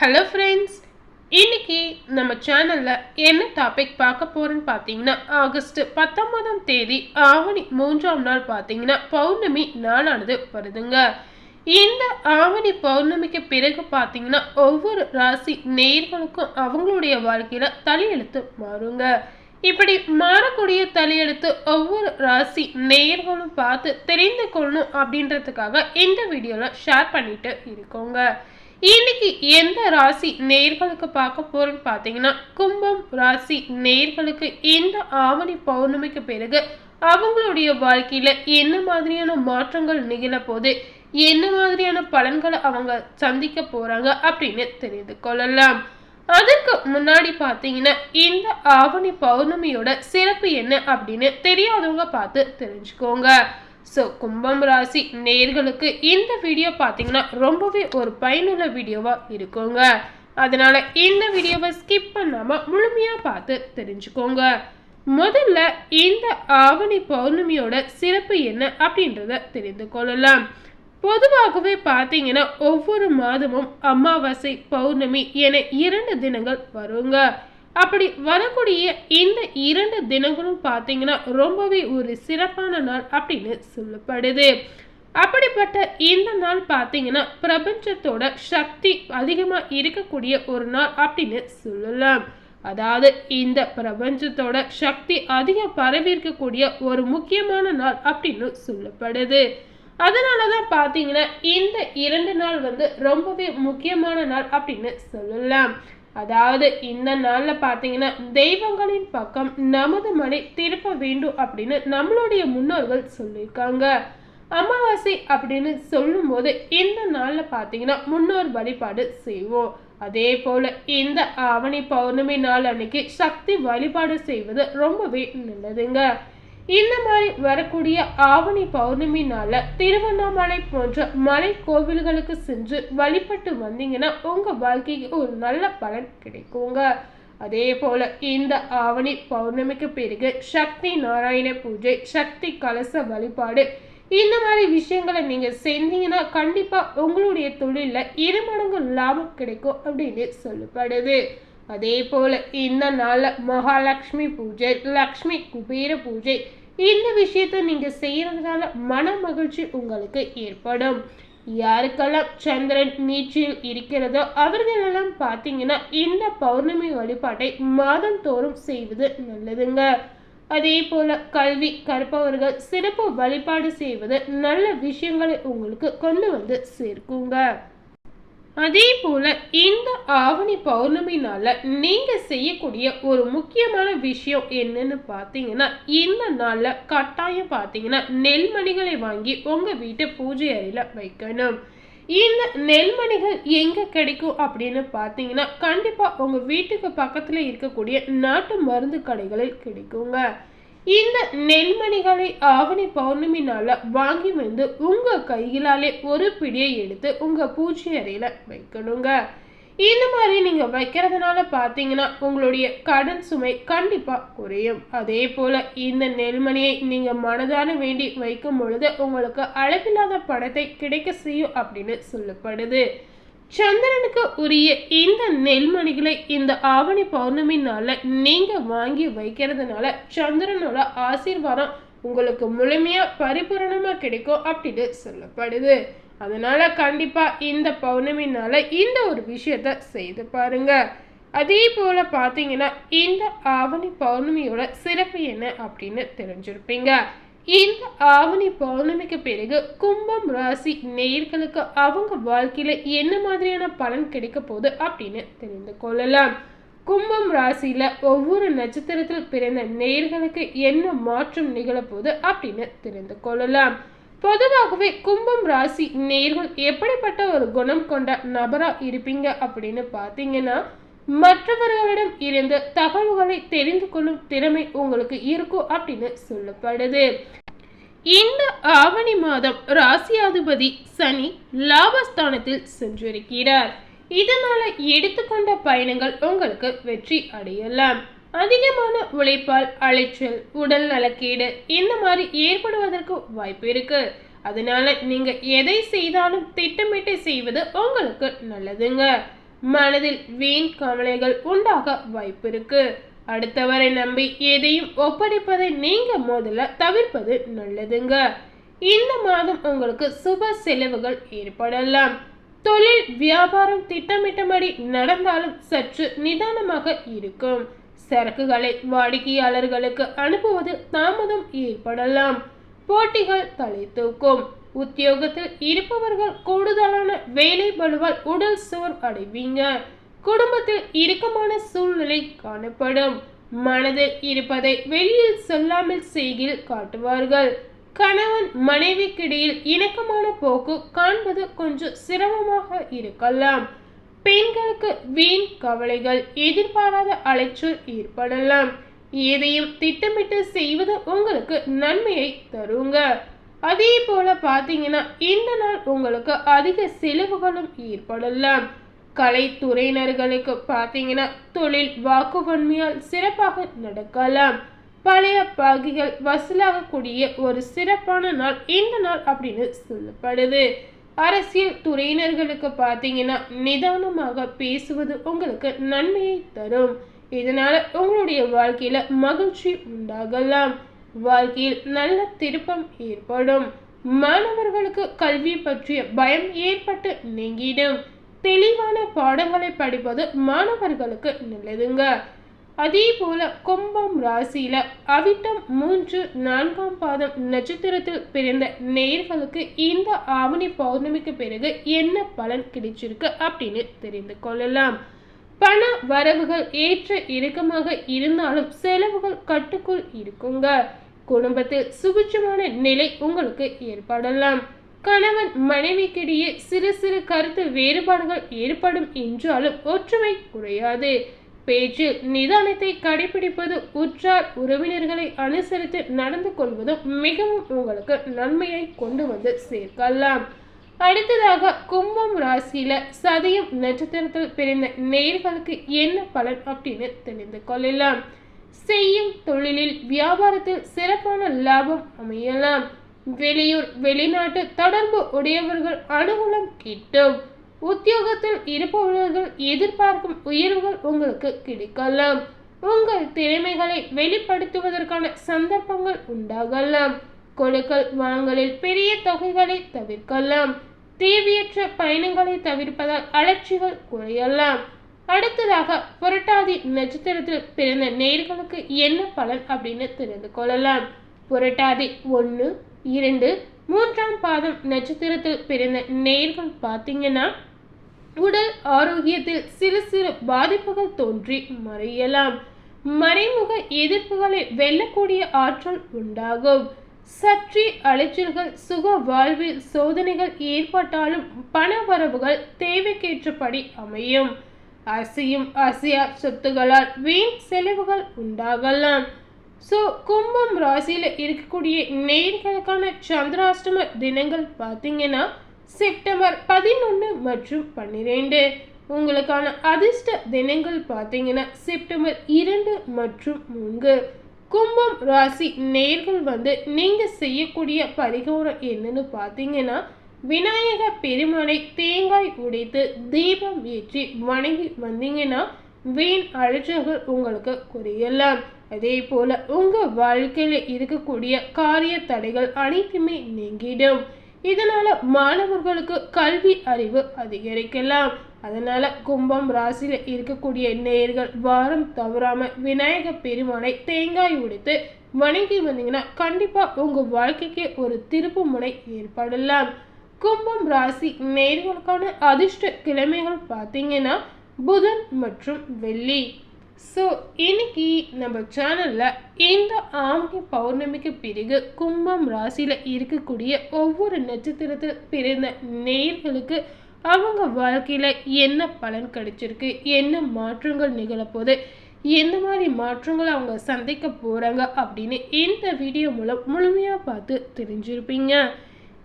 Hello friends இன்னைக்கு நம்ம சேனலில் என்ன டாபிக் பார்க்க போகிறோன்னு பார்த்தீங்கன்னா ஆகஸ்ட் பத்தொன்பதாம் தேதி ஆவணி மூன்றாம் நாள் பார்த்தீங்கன்னா பௌர்ணமி நாளானது வருதுங்க. இந்த ஆவணி பௌர்ணமிக்கு பிறகு பார்த்தீங்கன்னா ஒவ்வொரு ராசி நேர்களுக்கும் அவங்களுடைய வாழ்க்கையில் தலையெழுத்து மாறுங்க. இப்படி மாறக்கூடிய தலையெழுத்து ஒவ்வொரு ராசி நேர்களும் பார்த்து தெரிந்து கொள்ளணும் அப்படின்றதுக்காக இந்த வீடியோவில் ஷேர் பண்ணிட்டு இருக்கோங்க. இன்னைக்கு எந்த ராசி நேர்களுக்கு பார்க்க போறோம்னு பார்த்தீங்கன்னா கும்பம் ராசி நேர்களுக்கு இந்த ஆவணி பௌர்ணமிக்கு பிறகு அவங்களுடைய வாழ்க்கையில என்ன மாதிரியான மாற்றங்கள் நிகழ போது என்ன மாதிரியான பலன்களை அவங்க சந்திக்க போறாங்க அப்படின்னு தெரிந்து கொள்ளலாம். அதுக்கு முன்னாடி பார்த்தீங்கன்னா இந்த ஆவணி பௌர்ணமியோட சிறப்பு என்ன அப்படின்னு தெரியாதவங்க பார்த்து தெரிஞ்சுக்கோங்க. ஸோ கும்பம் ராசி நேர்களுக்கு இந்த வீடியோ பார்த்தீங்கன்னா ரொம்பவே ஒரு பயனுள்ள வீடியோவாக இருக்குங்க. அதனால இந்த வீடியோவை ஸ்கிப் பண்ணாமல் முழுமையாக பார்த்து தெரிஞ்சுக்கோங்க. முதல்ல இந்த ஆவணி பௌர்ணமியோட சிறப்பு என்ன அப்படின்றத தெரிந்து கொள்ளலாம். பொதுவாகவே பார்த்தீங்கன்னா ஒவ்வொரு மாதமும் அமாவாசை பௌர்ணமி என இரண்டு தினங்கள் வருங்க. அப்படி வரக்கூடிய இந்த இரண்டு தினங்களும் பார்த்தீங்கன்னா ரொம்பவே ஒரு சிறப்பான நாள் அப்படின்னு சொல்லப்படுது. அப்படிப்பட்ட இந்த நாள் பார்த்தீங்கன்னா பிரபஞ்சத்தோட சக்தி அதிகமாக இருக்கக்கூடிய ஒரு நாள் அப்படின்னு சொல்லலாம். அதாவது இந்த பிரபஞ்சத்தோட சக்தி அதிகம் பரவி இருக்கக்கூடிய ஒரு முக்கியமான நாள் அப்படின்னு சொல்லப்படுது. அதனால தான் பார்த்தீங்கன்னா இந்த இரண்டு நாள் வந்து ரொம்பவே முக்கியமான நாள் அப்படின்னு சொல்லலாம். அதாவது இந்த நாளில் பார்த்தீங்கன்னா தெய்வங்களின் பக்கம் நமது மனை திருப்ப வேண்டும் அப்படின்னு நம்மளுடைய முன்னோர்கள் சொல்லியிருக்காங்க. அமாவாசை அப்படின்னு சொல்லும்போது இந்த நாளில் பார்த்தீங்கன்னா முன்னோர் வழிபாடு செய்வோம். அதே போல இந்த ஆவணி பௌர்ணமி நாள் அன்னைக்கு சக்தி வழிபாடு செய்வது ரொம்பவே நல்லதுங்க. இந்த மாதிரி வரக்கூடிய ஆவணி பௌர்ணமி நாளில் திருவண்ணாமலை போன்ற மலை கோவில்களுக்கு சென்று வழிபட்டு வந்தீங்கன்னா உங்க வாழ்க்கைக்கு ஒரு நல்ல பலன் கிடைக்குங்க. அதே போல இந்த ஆவணி பௌர்ணமிக்கு பிறகு சக்தி நாராயண பூஜை சக்தி கலச வழிபாடு இந்த மாதிரி விஷயங்களை நீங்க செஞ்சீங்கன்னா கண்டிப்பா உங்களுடைய தொழில இரு மடங்கு லாபம் கிடைக்கும் அப்படின்னு சொல்லப்படுது. அதே போல இந்த நாளில் மகாலட்சுமி பூஜை லக்ஷ்மி குபேர பூஜை இந்த விஷயத்தை நீங்கள் செய்கிறதுனால மன மகிழ்ச்சி உங்களுக்கு ஏற்படும். யாருக்கெல்லாம் சந்திரன் நீச்சில் இருக்கிறதோ அவர்களெல்லாம் பார்த்தீங்கன்னா இந்த பௌர்ணமி வழிபாட்டை மாதந்தோறும் செய்வது நல்லதுங்க. அதே போல கல்வி கற்பவர்கள் சிறப்பு வழிபாடு செய்வது நல்ல விஷயங்களை உங்களுக்கு கொண்டு வந்து சேர்க்குங்க. அதே போல இந்த ஆவணி பௌர்ணமினால் நீங்கள் நீங்க செய்யக்கூடிய ஒரு முக்கியமான விஷயம் என்னன்னு பார்த்தீங்கன்னா இந்த நாள்ல கட்டாயம் பார்த்தீங்கன்னா நெல்மணிகளை வாங்கி உங்க வீட்டு பூஜை அறையில வைக்கணும். இந்த நெல்மணிகள் எங்க கிடைக்கும் அப்படின்னு பார்த்தீங்கன்னா கண்டிப்பா உங்க வீட்டுக்கு பக்கத்துல இருக்கக்கூடிய நாட்டு மருந்து கடைகளில் கிடைக்குங்க. இந்த நெல்மணிகளை ஆவணி பௌர்ணமி வாங்கி வந்து உங்க கையிலாலே ஒரு பிடியை எடுத்து உங்க பூஜை அறையில வைக்கணுங்க. இந்த மாதிரி நீங்க வைக்கிறதுனால பார்த்தீங்கன்னா உங்களுடைய கடன் சுமை கண்டிப்பா குறையும். அதே போல இந்த நெல்மணியை நீங்க மனதான வேண்டி வைக்கும் பொழுது உங்களுக்கு அளவில்லாத பணத்தை கிடைக்க செய்யும் அப்படின்னு சொல்லப்படுது. சந்திரனுக்கு உரிய இந்த நெல்மணிகளை இந்த ஆவணி பௌர்ணமி நாளில் நீங்கள் வாங்கி வைக்கிறதுனால சந்திரனோட ஆசீர்வாதம் உங்களுக்கு முழுமையாக பரிபூரணமாக கிடைக்கும் அப்படின்னு சொல்லப்படுது. அதனால் கண்டிப்பாக இந்த பௌர்ணமி இந்த ஒரு விஷயத்த செய்து பாருங்கள் அதே போல் பார்த்தீங்கன்னா இந்த ஆவணி பௌர்ணமியோட சிறப்பு என்ன அப்படின்னு தெரிஞ்சிருப்பீங்க. இந்த ஆவணி பௌர்ணமிக்கு பிறகு கும்பம் ராசி நேயர்களுக்கு அவங்க வாழ்க்கையில என்ன மாதிரியான பலன் கிடைக்க போகுது அப்படின்னு தெரிந்து கொள்ளலாம். கும்பம் ராசியில ஒவ்வொரு நட்சத்திரத்தில் பிறந்த நேயர்களுக்கு என்ன மாற்றம் நிகழப்போகுது அப்படின்னு தெரிந்து கொள்ளலாம். பொதுவாகவே கும்பம் ராசி நேர்கள் எப்படிப்பட்ட ஒரு குணம் கொண்ட நபரா இருப்பீங்க அப்படின்னு பார்த்தீங்கன்னா மற்றவர்களிடம் இருந்து தகவல்களை தெரிந்து கொள்ளும் திறமை உங்களுக்கு இருக்கும் அப்படின்னு சொல்லப்படுது. இந்த ஆவணி மாதம் ராசியாதிபதி சனி லாபஸ்தானத்தில் சென்றிருக்கிறார். இதனால எடுத்துக்கொண்ட பயணங்கள் உங்களுக்கு வெற்றி அடையலாம். அதிகமான உழைப்பால் அலைச்சல் உடல் நலக்கேடு இந்த மாதிரி ஏற்படுவதற்கு வாய்ப்பு இருக்கு. அதனால நீங்க எதை செய்தாலும் திட்டமிட்டு செய்வது உங்களுக்கு நல்லதுங்க. மனதில் வீண் கவலைகள் உண்டாக வாய்ப்பு இருக்குது அடுத்தவரை நம்பி எதையும் ஒப்படைப்பதை நீங்க முதல்ல தவிர்ப்பது நல்லதுங்க. இந்த மாதம் உங்களுக்கு சுப செலவுகள் ஏற்படலாம். தொழில் வியாபாரம் திட்டமிட்டபடி நடந்தாலும் சற்று நிதானமாக இருக்கும். சரக்குகளை வாடிக்கையாளர்களுக்கு அனுப்புவதில் தாமதம் ஏற்படலாம். போட்டிகள் தலை தூக்கும். உத்தியோகத்தில் இருப்பவர்கள் கூடுதலான வேலை பலுவால் உடல் சோர் அடைவீங்க. குடும்பத்தில் இறுக்கமான சூழ்நிலை காணப்படும். மனதில் இருப்பதை வெளியில் சொல்லாமல் செய்கில் காட்டுவார்கள். கணவன் மனைவிக்கிடையில் இணக்கமான போக்கு காண்பது கொஞ்சம் சிரமமாக இருக்கலாம். பெண்களுக்கு வீண் கவலைகள் எதிர்பாராத அலைச்சல் ஏற்படலாம். எதையும் திட்டமிட்டு செய்வது உங்களுக்கு நன்மையை தருங்க. அதே போல பார்த்தீங்கன்னா இந்த நாள் உங்களுக்கு அதிக செலவுகளும் ஏற்படலாம். கலைத்துறையினர்களுக்கு பார்த்தீங்கன்னா தொழில் வாக்குவன்மையால் சிறப்பாக நடக்கலாம். பழைய பாகிகள் வசூலாகக்கூடிய ஒரு சிறப்பான நாள் இந்த நாள் அப்படின்னு சொல்லப்படுது. அரசியல் துறையினர்களுக்கு பார்த்தீங்கன்னா நிதானமாக பேசுவது உங்களுக்கு நன்மையை தரும். இதனால உங்களுடைய வாழ்க்கையில மகிழ்ச்சி உண்டாகலாம். வாழ்க்கையில் நல்ல திருப்பம் ஏற்படும். மாணவர்களுக்கு கல்வி பற்றிய பயம் ஏற்பட்டு நீங்கிடும். தெளிவான பாடங்களை படிப்பது மாணவர்களுக்கு நல்லதுங்க. அதே போல கும்பம் ராசியில அவிட்டம் மூன்று நான்காம் பாதம் நட்சத்திரத்தில் பிறந்த நேர்களுக்கு இந்த ஆவணி பௌர்ணமிக்கு பிறகு என்ன பலன் கிடைச்சிருக்கு அப்படின்னு தெரிந்து கொள்ளலாம். பண வரவுகள் ஏற்ற இறக்கமாக இருந்தாலும் செலவுகள் கட்டுக்குள் இருக்குங்க. குடும்பத்தில் சுபிட்சமான நிலை உங்களுக்கு ஏற்படலாம். கணவன் மனைவிக்கிடையே சிறு சிறு கருத்து வேறுபாடுகள் ஏற்படும் என்றாலும் ஒற்றுமை குறையாது. பேச்சில் நிதானத்தை கடைபிடிப்பது உற்றார் உறவினர்களை அனுசரித்து நடந்து கொள்வதும் மிகவும் உங்களுக்கு நன்மையை கொண்டு வந்து சேர்க்கலாம். அடுத்ததாக கும்பம் ராசியில சதயம் நட்சத்திரத்தில் பிறந்த நேர்களுக்கு என்ன பலன் அப்படின்னு தெரிந்து கொள்ளலாம். செய்யும் தொழிலில் வியாபாரத்தில் சிறப்பான லாபம் அமையலாம். வெளியூர் வெளிநாட்டு தொடர்பு உடையவர்கள் அனுகூலம் கிட்டும். உத்தியோகத்தில் இருப்பவர்கள் எதிர்பார்க்கும் உயர்வுகள் உங்களுக்கு கிடைக்கலாம். உங்கள் திறமைகளை வெளிப்படுத்துவதற்கான சந்தர்ப்பங்கள் உண்டாகலாம். கொடுக்கல் வாங்கலில் பெரிய தொகைகளை தவிர்க்கலாம். தேவையற்ற பயணங்களை தவிர்ப்பதால் அலட்சிகள் குறையலாம். அடுத்ததாக புரட்டாதி நட்சத்திரத்தில் பிறந்த நேர்களுக்கு என்ன பலன் அப்படின்னு தெரிந்து கொள்ளலாம். புரட்டாதி ஒன்று இரண்டு மூன்றாம் பாதம் நட்சத்திரத்தில் பிறந்த நேர்கள் பார்த்தீங்கன்னா உடல் ஆரோக்கியத்தில் சிறு சிறு பாதிப்புகள் தோன்றி மறையலாம். மறைமுக எதிர்ப்புகளை வெல்லக்கூடிய ஆற்றல் உண்டாகும். சற்றி அலைச்சல்கள் சுக வாழ்வில் சோதனைகள் ஏற்பட்டாலும் பண வரவுகள் தேவைக்கேற்றபடி அமையும். அசையும் அசையா சொத்துகளால் வீண் செலவுகள் உண்டாகலாம். ஸோ கும்பம் ராசியில் இருக்கக்கூடிய நேர்களுக்கான சந்திராஷ்டம தினங்கள் பார்த்தீங்கன்னா செப்டம்பர் பதினொன்று மற்றும் பன்னிரெண்டு. உங்களுக்கான அதிர்ஷ்ட தினங்கள் பார்த்தீங்கன்னா செப்டம்பர் இரண்டு மற்றும் மூன்று. கும்பம் ராசி நேர்கள் வந்து நீங்கள் செய்யக்கூடிய பரிகாரம் என்னன்னு பார்த்தீங்கன்னா விநாயக பெருமானை தேங்காய் உடைத்து தீபம் ஏற்றி வணங்கி வந்தீங்கன்னா வீண் அழைச்சல்கள் உங்களுக்கு குறையலாம். அதே போல உங்கள் வாழ்க்கையில் இருக்கக்கூடிய காரிய தடைகள் அனைத்துமே நீங்கிடும். இதனால மாணவர்களுக்கு கல்வி அறிவு அதிகரிக்கலாம். அதனால கும்பம் ராசியில் இருக்கக்கூடிய நேர்கள் வாரம் தவறாம விநாயக பெருமானை தேங்காய் உடைத்து வணங்கி வந்தீங்கன்னா கண்டிப்பா உங்க வாழ்க்கைக்கு ஒரு திருப்பு முனை ஏற்படலாம். கும்பம் ராசி நேர்களுக்கான அதிர்ஷ்ட கிழமைகள் பார்த்தீங்கன்னா புதன் மற்றும் வெள்ளி. ஸோ இன்னைக்கு நம்ம சேனலில் இந்த ஆவணி பௌர்ணமிக்கு பிறகு கும்பம் ராசியில் இருக்கக்கூடிய ஒவ்வொரு நட்சத்திரத்தில் பிறந்த நேர்களுக்கு அவங்க வாழ்க்கையில் என்ன பலன் கிடைச்சிருக்கு? என்ன மாற்றங்கள் நிகழப்போகுது? எந்த மாதிரி மாற்றங்களை அவங்க சந்திக்க போகிறாங்க அப்படின்னு இந்த வீடியோ மூலம் முழுமையாக பார்த்து தெரிஞ்சிருப்பீங்க.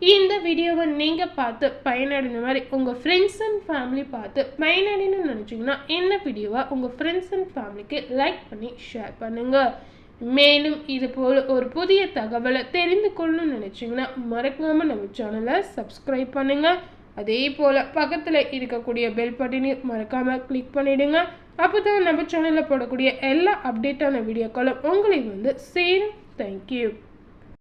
இந்த வீடியோவை நீங்கள் பார்த்து பயனடைந்த மாதிரி உங்கள் ஃப்ரெண்ட்ஸ் அண்ட் ஃபேமிலி பார்த்து பயனடைன்னு நினச்சிங்கன்னா இந்த வீடியோவை உங்கள் ஃப்ரெண்ட்ஸ் அண்ட் ஃபேமிலிக்கு லைக் பண்ணி ஷேர் பண்ணுங்கள் மேலும் இது போல் ஒரு புதிய தகவலை தெரிந்து கொள்ளணும்னு நினச்சிங்கன்னா மறக்காமல் நம்ம சேனலை சப்ஸ்கிரைப் பண்ணுங்கள் அதே போல் பக்கத்தில் இருக்கக்கூடிய பெல் பட்டினையும் மறக்காமல் கிளிக் பண்ணிவிடுங்க அப்போ தான் நம்ம சேனலில் போடக்கூடிய எல்லா அப்டேட்டான வீடியோக்களும் உங்களை வந்து சேரும். தேங்க்யூ